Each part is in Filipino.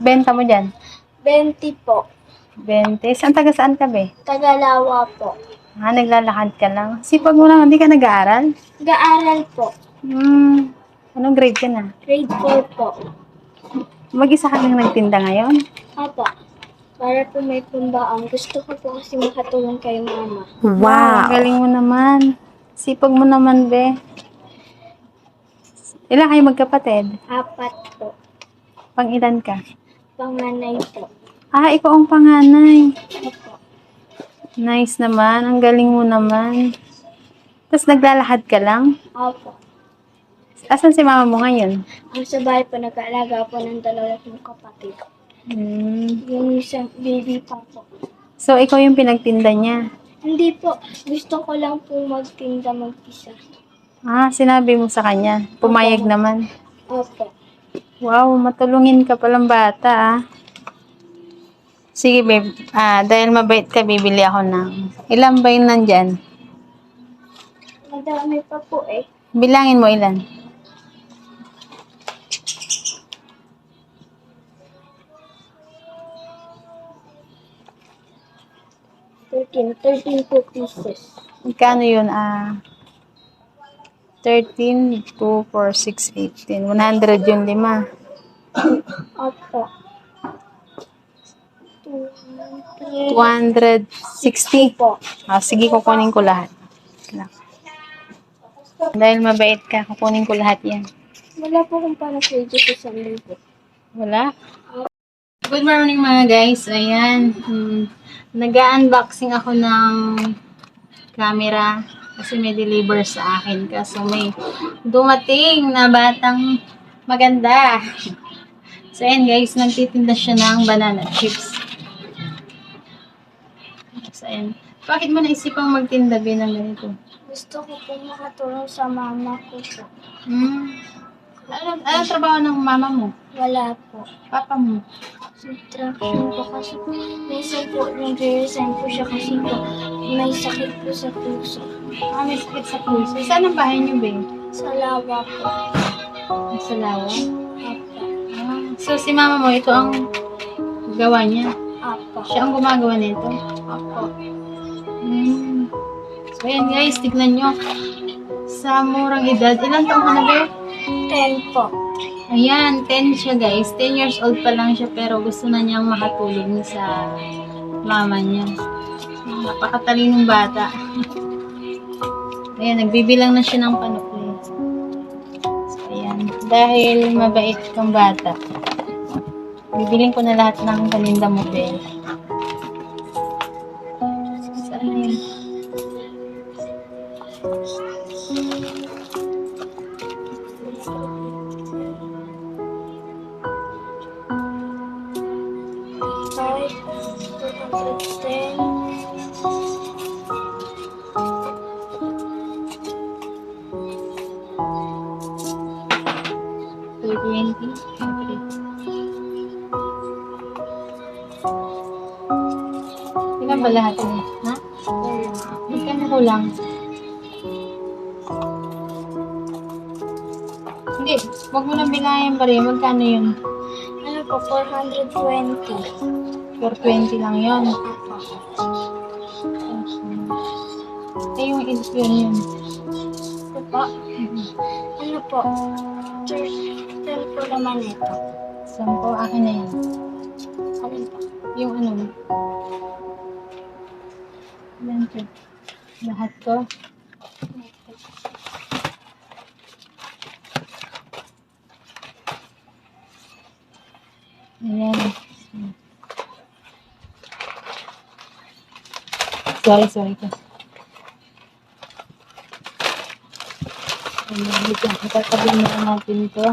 benta mo dyan? 20 po. 20. Saan taga saan ka be? Tagalawa po. Ah, naglalakad ka lang. Sipag mo lang, hindi ka nag-aaral? Gaaral po. Hmm. Anong grade ka na? Grade 4 po. Mag-isa ka lang nagtinda ngayon? Apo. Para po may pambaan. Gusto ko po kasi makatulong kay mama. Wow! Galing mo naman. Sipag mo naman, be. Ilan kayo magkapatid? Apat po. Pang ilan ka? Panganay po. Ah, ikaw ang panganay. Apo. Nice naman. Ang galing mo naman. Tapos naglalakad ka lang? Apo. Asan si mama mo ngayon? Ang sa bahay po nag-aalaga po ng dalawa kong kapatid. Hmm. Yung isang baby pa po. So, ikaw yung pinagtinda niya. Hindi po. Gusto ko lang po magtinda mag-isa. Ah, sinabi mo sa kanya. Pumayag Opo. naman. Opo. Wow, matulungin ka palang bata ah. Sige babe, ah, dahil mabait ka, bibili ako ng... Ilan ba yun nandyan? Madami pa po eh. Bilangin mo ilan. Thirteen. Thirteen po pieces. Magkano yun? Ah, 13, 2, 4, 6, 18. 100 yung lima. Opo. Two, three, 260. po. Ah, sige, kukunin ko lahat. Lang. Dahil mabait ka, kukunin ko lahat yan. Wala po kung paano sa sa isang libo. Wala? Good morning mga guys. Ayan. Hmm, Nag-unboxing ako ng camera kasi may deliver sa akin. Kaso may dumating na batang maganda. So ayan guys, nagtitinda siya ng banana chips. So ayan. Bakit mo naisipang magtinda din ng ganito? Gusto ko po makatulong sa mama ko po. Hmm. Ano, ano trabaho ng mama mo? Wala po. Papa mo? Subtraction po kasi po. Minsan po, nag-resign po siya kasi po may sakit po sa puso. Ah, may sakit sa puso. Saan ang bahay niyo, Ben? Sa lawa po. Ah, sa lawa? Apa. Ah, so, si mama mo, ito ang gawa niya. Apa. Siya ang gumagawa nito. Apa. Hmm. So, ayan guys, tignan nyo. Sa murang edad, ilang taon ka na, Ben? 10 po. Ayan, 10 siya guys. 10 years old pa lang siya pero gusto na niyang makatulog makatulong sa mama niya. Napakatalinong bata. Ayan, nagbibilang na siya ng panukli. So, ayan. Dahil mabait kang bata, bibiling ko na lahat ng paninda mo, Bella. Two twenty. Okay. Ilan ba lahat niya? Ha? Magkano ko lang? Hindi, wag mo na bilayan pa rin. Magkano yun? Ano po? 420. 420 lang yun. Eh, yung is yun yun. Ito po. Ano po? Ten po naman ito. Sampo, akin na yan. Alin po? Yung ano. Ilan to? Lahat to? Ayan. Ayan, wait lang. Itatabi na natin to.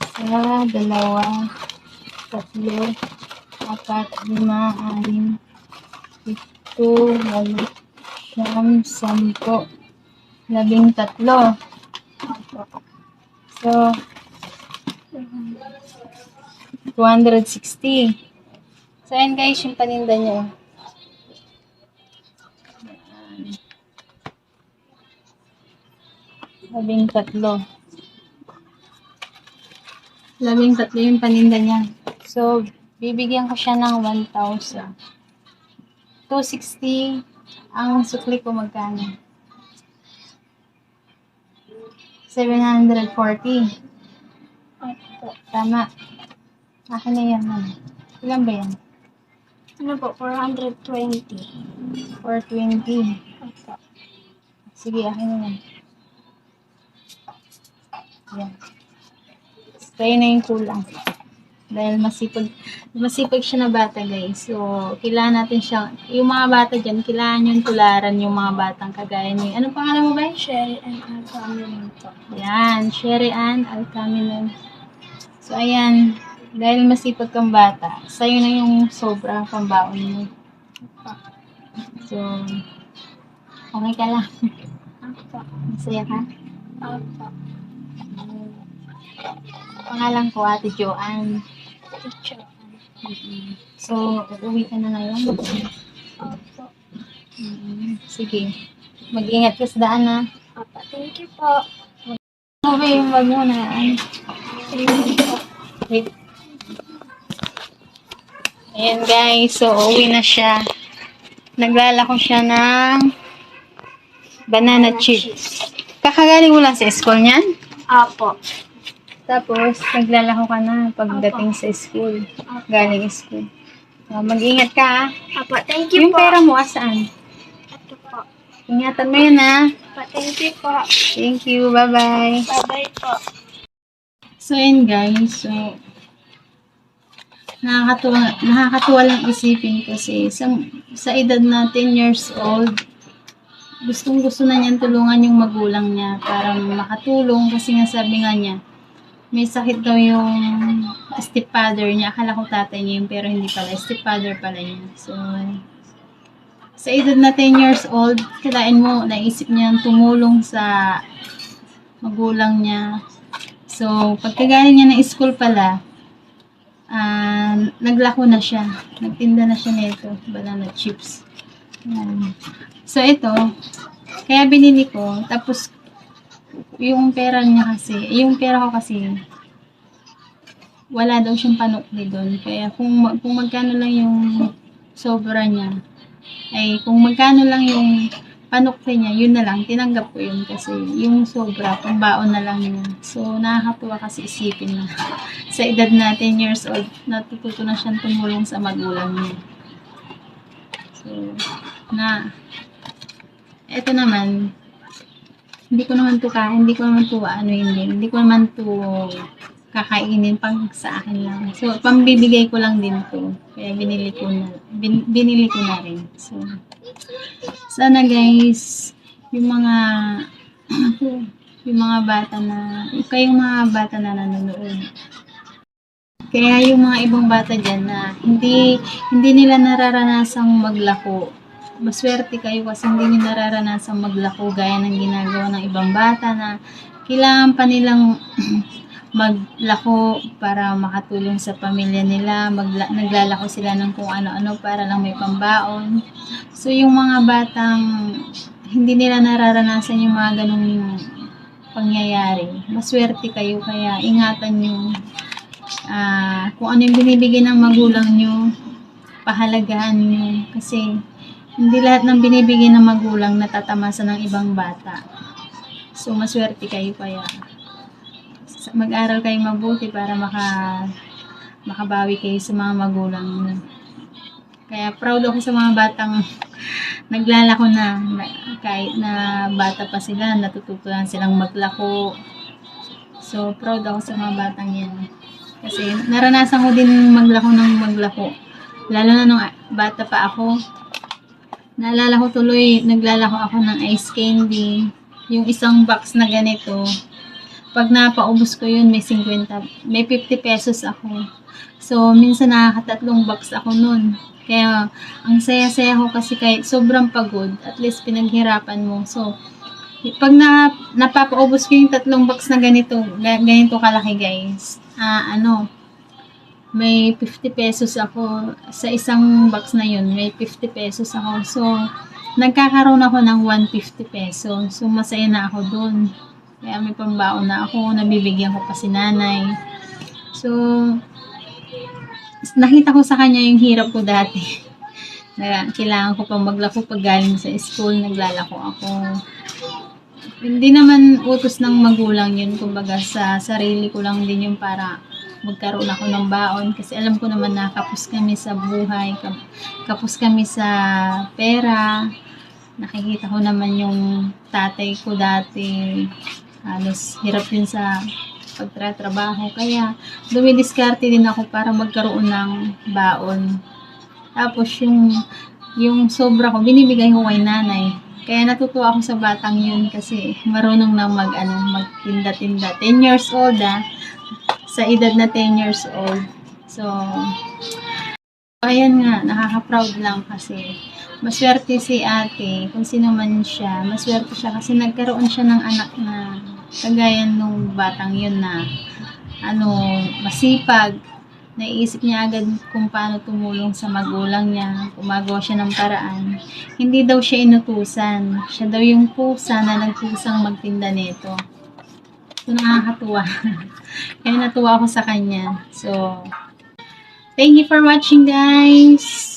Isa, dalawa, tatlo, apat, lima, anim, ito, walo, siyam, sampo, labing tatlo. So, 260. So, ayan guys, yung paninda niya. Labing tatlo. Labing tatlo yung paninda niya. So, bibigyan ko siya ng 1,000. 260 ang sukli ko magkano? 740. Opo. Tama. Akin na yan. Ano? Ilan ba yan? Ano po? 420. 420. Opo. Sige, akin na yan. Yan. Spray na yung kulang. Dahil masipag, masipag siya na bata guys. So, kailangan natin siya, yung mga bata dyan, kailangan yung tularan yung mga batang kagaya niyo. Ano pangalan mo ba? Sherry and Alphamine po. Yan, Sherry Ann Alcaminon. So, ayan, dahil masipag kang bata, sa'yo na yung sobrang pambaon mo. So, okay ka lang. Opo. Masaya ka? Opo. Pangalan ko, Ate Joanne. Teacher. So, uuwi ka na ngayon? Opo. Mm, Sige. Mag-ingat ka sa daan, ha? Opo. Thank you po. Okay, wag mo na. Ay, Thank you po. Wait. Ayan guys, so uuwi na siya. Naglalako siya ng banana chips. Kakagaling mo lang sa school niyan? Opo. Tapos, naglalako ka na pagdating sa school. Galing school. So, mag-ingat ka ha. Opo. Thank you Yung po. pera mo, asaan? Ito po. Ingatan mo yun ha. Opo. Thank you po. Thank you. Bye-bye. Bye-bye po. So, yun guys. So, nakakatuwa, nakakatuwa lang isipin kasi sa, sa edad na 10 years old, gustong gusto na niyan tulungan yung magulang niya para makatulong kasi nga sabi nga niya, may sakit daw yung stepfather niya. Akala ko tatay niya yun, pero hindi pala. Stepfather pala niya. So, sa edad na 10 years old, kailain mo, naisip niya tumulong sa magulang niya. So, pagkagaling niya ng school pala, ah, naglako na siya. Nagtinda na siya nito, banana chips. Yan. So, ito, kaya binili ko, tapos, yung pera niya kasi, yung pera ko kasi, wala daw siyang panukli doon. Kaya kung, kung magkano lang yung sobra niya, ay kung magkano lang yung panukli niya, yun na lang, tinanggap ko yun kasi yung sobra, pambaon na lang niya. So, nakakatuwa kasi isipin na sa edad na 10 years old, natututo na siyang tumulong sa magulang niya. So, na, eto naman, hindi ko naman to ka, hindi ko naman to ano hindi, hindi ko naman to kakainin pang sa akin lang. So, pambibigay ko lang din to. Kaya binili ko na, bin, binili ko na rin. So, sana guys, yung mga, yung mga bata na, kayong mga bata na nanonood, kaya yung mga ibang bata dyan na hindi hindi nila nararanasang maglako. Maswerte kayo kasi hindi nyo nararanasang maglako gaya ng ginagawa ng ibang bata na kailangan pa nilang maglako para makatulong sa pamilya nila, magla- naglalako sila ng kung ano-ano para lang may pambaon. So yung mga batang hindi nila nararanasan yung mga ganong pangyayari, maswerte kayo kaya ingatan nyo ah kung ano yung binibigay ng magulang nyo, pahalagahan nyo. Kasi, hindi lahat ng binibigay ng magulang natatamasa ng ibang bata. So, maswerte kayo kaya. Mag-aral kayo mabuti para maka makabawi kayo sa mga magulang nyo. Kaya proud ako sa mga batang naglalako na, na kahit na bata pa sila, natututunan silang maglako. So, proud ako sa mga batang yan. Kasi naranasan ko din maglako ng maglako. Lalo na nung bata pa ako. Naalala ko tuloy, naglalako ako ng ice candy. Yung isang box na ganito. Pag napaubos ko yun, may 50, may 50 pesos ako. So, minsan nakakatatlong box ako nun. Kaya, ang saya-saya ko kasi kahit sobrang pagod, at least pinaghirapan mo. So, pag na, napapaubos ko yung tatlong box na ganito, ga- ganito kalaki guys, ah, ano, may 50 pesos ako, sa isang box na yun, may 50 pesos ako. So, nagkakaroon ako ng 150 pesos. So, masaya na ako dun. Kaya may pambaon na ako, nabibigyan ko pa si nanay. So, nakita ko sa kanya yung hirap ko dati. na kailangan ko pang maglako pag galing sa school, naglalako ako. Hindi naman utos ng magulang yun, kumbaga sa sarili ko lang din yung para magkaroon ako ng baon kasi alam ko naman na kapos kami sa buhay, kap- kapos kami sa pera. Nakikita ko naman yung tatay ko dati, halos hirap yun sa pagtratrabaho. Kaya dumidiskarte din ako para magkaroon ng baon. Tapos yung yung sobra ko, binibigay ko kay nanay. Kaya natutuwa ako sa batang yun kasi marunong na mag, ano, magtinda-tinda. 10 years old ah. Sa edad na 10 years old. So, ayan nga, nakaka-proud lang kasi maswerte si ate, kung sino man siya, maswerte siya kasi nagkaroon siya ng anak na kagaya nung batang yun na ano, masipag, naiisip niya agad kung paano tumulong sa magulang niya, gumagawa siya ng paraan. Hindi daw siya inutusan. Siya daw yung pusa na nagpusang magtinda nito. So, nakakatuwa. Kaya natuwa ako sa kanya. So, thank you for watching guys!